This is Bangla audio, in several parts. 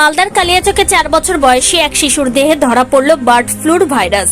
মালদার কালিয়াচকে চার বছর বয়সী এক শিশুর দেহে ধরা পড়ল বার্ড ফ্লুর ভাইরাস।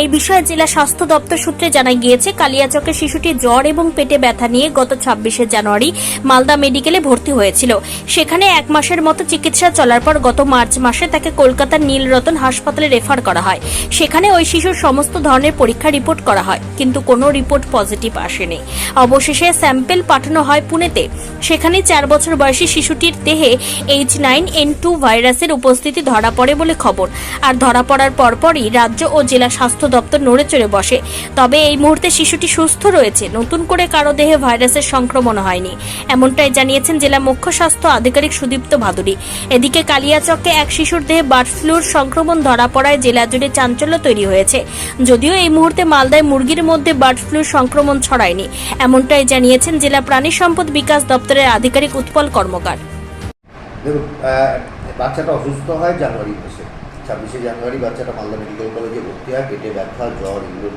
এই বিষয়ে জেলা স্বাস্থ্য দপ্তর সূত্রে জানা গিয়েছে, কালিয়াচকে শিশুটি জ্বর এবং পেটে ব্যথা নিয়ে গত ছাব্বিশে জানুয়ারি মালদা মেডিকেলে ভর্তি হয়েছিল। সেখানে এক মাসের মতো চিকিৎসা চলার পর গত মার্চ মাসে তাকে কলকাতার নীলরতন হাসপাতালে রেফার করা হয়। সেখানে ওই শিশুর সমস্ত ধরনের পরীক্ষা রিপোর্ট করা হয়, কিন্তু কোনো রিপোর্ট পজিটিভ আসেনি। অবশেষে স্যাম্পেল পাঠানো হয় পুনেতে। সেখানে চার বছর বয়সী শিশুটির দেহে এইচ নাইন এন টু ভাইরাসের উপস্থিতি ধরা পড়ে বলে খবর। আর ধরা পড়ার পরপরই রাজ্য ও জেলা স্বাস্থ্য দপ্তর নড়ে চড়ে বসে। তবে এই মুহূর্তে শিশুটি সুস্থ রয়েছে, নতুন করে কারও দেহে ভাইরাসের সংক্রমণ হয়নি। এমনটাই জানিয়েছেন জেলা মুখ্য স্বাস্থ্য আধিকারিক সুদীপ্ত ভাদুরী। এদিকে কালিয়াচকে এক শিশুর দেহে বার্ড ফ্লুর সংক্রমণ ধরা পড়ায় জেলা জুড়ে চাঞ্চল্য তৈরি হয়েছে। যদিও এই মুহূর্তে মালদায় মুরগির মধ্যে বার্ড ফ্লুর সংক্রমণ ছড়ায়নি। এমনটাই জানিয়েছেন জেলা প্রাণী সম্পদ বিকাশ দপ্তরের আধিকারিক উৎপল কর্মকার। দেখুন বাচ্চাটা অসুস্থ হয় জানুয়ারি মাসে। ছাব্বিশে জানুয়ারি বাচ্চাটা মালদা মেডিকেল কলেজে ভর্তি হয়, পেটে ব্যথা, জ্বর, এগুলো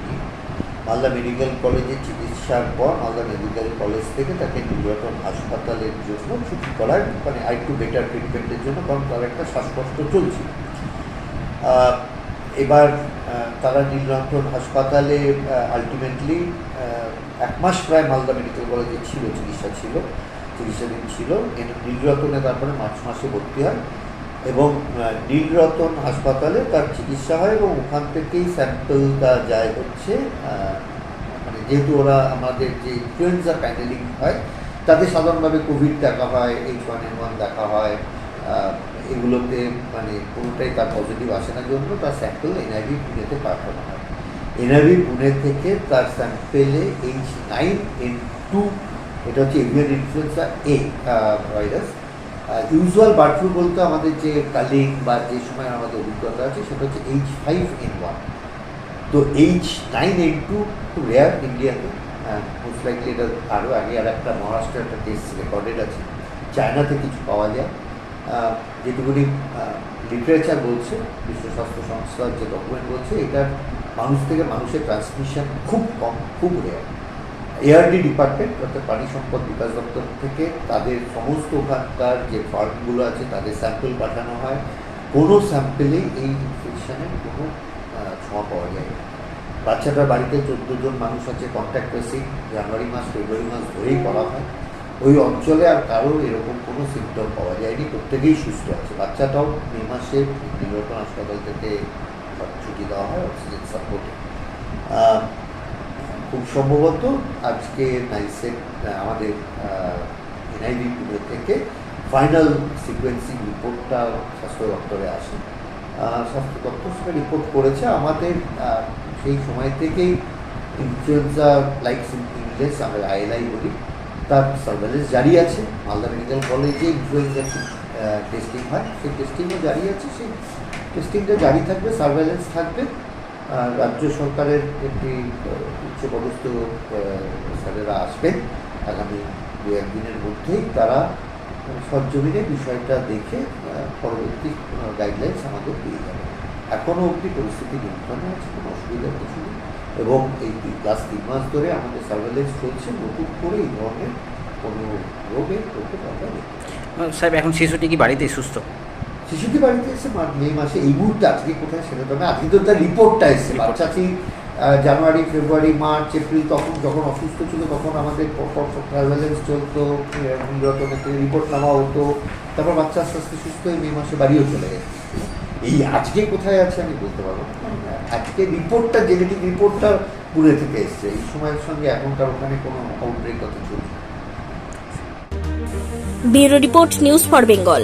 মালদা মেডিকেল কলেজে চিকিৎসার পর মালদা মেডিকেল কলেজ থেকে তাকে নির্বাচন হাসপাতালের জন্য ছুটি করায় মানে আরেকটু বেটার ট্রিটমেন্টের জন্য, কারণ তার একটা শ্বাসকষ্ট চলছে। এবার তারা নীলরঞ্জন হাসপাতালে আলটিমেটলি এক মাস প্রায় মালদা মেডিকেল কলেজে ছিল, চিকিৎসা ছিল। চিকিৎসাধীন ছিল। কিন্তু নীলরতনে তারপরে মার্চ মাসে ভর্তি হয় এবং নীলরতন হাসপাতালে তার চিকিৎসা হয় এবং ওখান থেকেই স্যাম্পলটা যায় হচ্ছে মানে যেহেতু ওরা আমাদের যে ইনফ্লুয়েঞ্জা প্যানেলিং হয়, তাতে সাধারণভাবে কোভিড দেখা হয় এইচ ওয়ান এন ওয়ান দেখা হয় এগুলোতে মানে কোনোটাই তার পজিটিভ আসে না জন্য তার স্যাম্পল এনআইভি পুনেতে পাঠানো হয়। এনআইভি পুনে থেকে তার স্যাম্পেলে এইচ নাইন এন টু এটা হচ্ছে avian influenza A virus usual bird flu বলতে আমাদের যে কালিং বা যে সময় আমাদের অভিজ্ঞতা আছে, সেটা হচ্ছে এইচ ফাইভ এন ওয়ান তো এইচ নাইন এন টু খুব রেয়ার ইন্ডিয়াতে মোস্ট লাইকলি এটা আরও আগে আর একটা মহারাষ্ট্রের একটা টেস্ট রেকর্ডেড আছে চায়নাতে কিছু পাওয়া যায়। যেটুকুনি লিটারেচার বলছে, বিশ্ব স্বাস্থ্য সংস্থার যে ডকুমেন্ট বলছে এটা মানুষ থেকে মানুষের ট্রান্সমিশন খুব কম, খুব রেয়ার এআরডি ডিপার্টমেন্ট অর্থাৎ প্রাণী সম্পদ বিকাশ দপ্তর থেকে তাদের সমস্ত ওখানকার যে ফার্মগুলো আছে, তাদের স্যাম্পল পাঠানো হয়। কোনো স্যাম্পেলেই এই ইনফেকশনের কোনো ছোঁয়া পাওয়া যায় না। বাচ্চাটার বাড়িতে চোদ্দ জন মানুষ আছে কন্ট্যাক্ট ট্রেসিং জানুয়ারি মাস, ফেব্রুয়ারি মাস ধরেই করা হয়। ওই অঞ্চলে আর কারোর এরকম কোনো সিমটম পাওয়া যায়নি। প্রত্যেকেই সুস্থ আছে। বাচ্চাটাও মে মাসে নির্বাচন হাসপাতাল থেকে ছুটি দেওয়া হয়, অক্সিজেন সাপোর্টে খুব সম্ভবত আজকে নাইসেট আমাদের এনআইভি পুনে থেকে ফাইনাল সিকোয়েন্সিং রিপোর্টটা স্বাস্থ্য দপ্তরে আসে স্বাস্থ্য দপ্তর সেটা রিপোর্ট করেছে। আমাদের সেই সময় থেকেই ইনফ্লুয়েঞ্জা লাইক ইংলিশ আমরা আইএলআই বলি, তার সার্ভেলেন্স জারি আছে। মালদা মেডিকেল কলেজে ইনফ্লুয়েঞ্জা টেস্টিং হয়। সেই টেস্টিংও জারি আছে। সেই টেস্টিংটা জারি থাকবে সার্ভেলেন্স থাকবে। রাজ্য সরকারের একটি উচ্চপদস্থ স্যারেরা আসবেন। আগামী দু একদিনের মধ্যেই তারা সরজমিনে বিষয়টা দেখে পরবর্তী গাইডলাইন্স আমাদের দিয়ে যাবে। এখনও অবধি পরিস্থিতি নিয়ন্ত্রণে আছে, কোনো অসুবিধার কিছু নেই। এবং এই লাস্ট তিন মাস ধরে আমাদের সার্ভেলেন্স চলছে, নতুন করে এই ধরনের কোনো রোগে করতে পারবে না সাহেব, এখন শিশুটি কি বাড়িতেই সুস্থ? শিশুটি বাড়িতে এসে মা- মে মাসে এই মুহূর্তে আজকে কোথায় সেটা তবে আজকে তো তার রিপোর্টটা এসেছে. বাচ্চাটি জানুয়ারি ফেব্রুয়ারি মার্চ এপ্রিল তখন যখন অসুস্থ ছিল তখন আমাদের ট্রাভেলেন্স চলতো রিপোর্ট নেওয়া হতো। তারপর বাচ্চা আস্তে আস্তে সুস্থ হয়ে মে মাসে বাড়িও চলে গেছে। এই আজকে কোথায় আছে আমি বলতে পারব আজকে রিপোর্টটা জেনেটিক রিপোর্টটা পুনে থেকে এসছে। এই সময়ের সঙ্গে এখনকার ওখানে কোনো আউটব্রেক কথা চলছে। Bureau report news for Bengal.